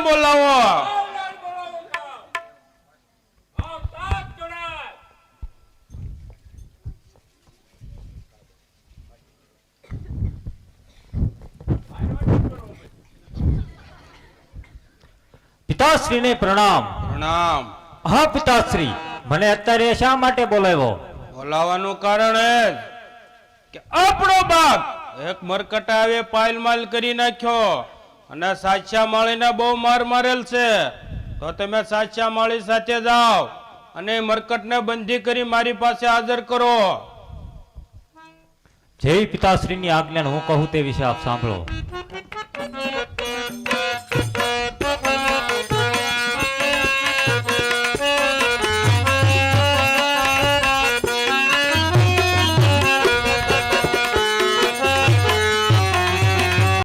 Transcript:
બોલાવો. પિતાશ્રીને પ્રણામ. પ્રણામ. હા પિતાશ્રી. મને અત્યારે શા માટે બોલાવ્યો? બોલાવાનું કારણ એ કે આપણો બાપ એક મરકટાવે પાયલ માલ કરી નાખ્યો. અને સાચા માળીને બહુ માર મારેલ છે. તો તમે સાચા માળી સાથે જાઓ અને મરકટને બંધી કરી મારી પાસે હાજર કરો. જે પિતાશ્રીની આજ્ઞાને હું કહું તે વિશે આપ સાંભળો.